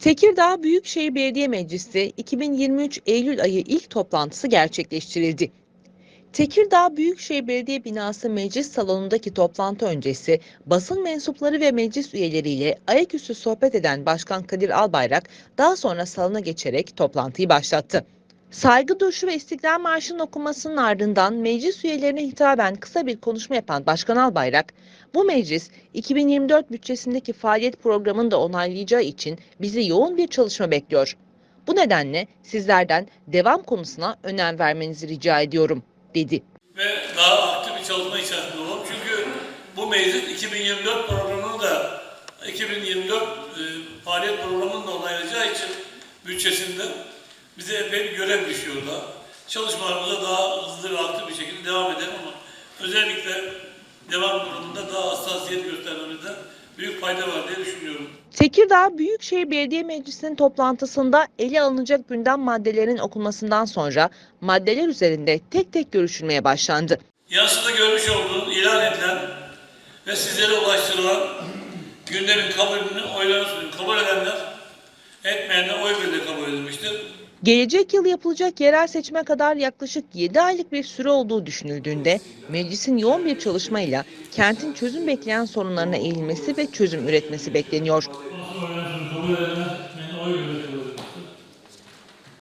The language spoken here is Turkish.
Tekirdağ Büyükşehir Belediye Meclisi 2023 Eylül ayı ilk toplantısı gerçekleştirildi. Tekirdağ Büyükşehir Belediye Binası Meclis Salonu'ndaki toplantı öncesi basın mensupları ve meclis üyeleriyle ayaküstü sohbet eden Başkan Kadir Albayrak daha sonra salona geçerek toplantıyı başlattı. Saygı duruşu ve İstiklal Marşı'nın okunmasının ardından meclis üyelerine hitaben kısa bir konuşma yapan Başkan Albayrak, bu meclis 2024 bütçesindeki faaliyet programını da onaylayacağı için bizi yoğun bir çalışma bekliyor. Bu nedenle sizlerden devam konusuna önem vermenizi rica ediyorum, dedi. ve daha aktif bir çalışma içerisinde olalım. Çünkü bu meclis 2024 programını da 2024 e, faaliyet programını da onaylayacağı için bütçesinde bize epey bir görev düşüyor da. Çalışmalarımıza daha hızlı ve aktif bir şekilde devam edelim ama özellikle devam durumunda daha hassasiyet göstermemizde büyük fayda var diye düşünüyorum. Tekirdağ Büyükşehir Belediye Meclisi'nin toplantısında ele alınacak gündem maddelerinin okunmasından sonra maddeler üzerinde tek tek görüşülmeye başlandı. Yansıda görmüş olduğunuz ilan edilen ve sizlere ulaştırılan gündemin kabulünü oylarına. Kabul edenler, Gelecek yıl yapılacak yerel seçime kadar yaklaşık 7 aylık bir süre olduğu düşünüldüğünde meclisin yoğun bir çalışmayla kentin çözüm bekleyen sorunlarına eğilmesi ve çözüm üretmesi bekleniyor.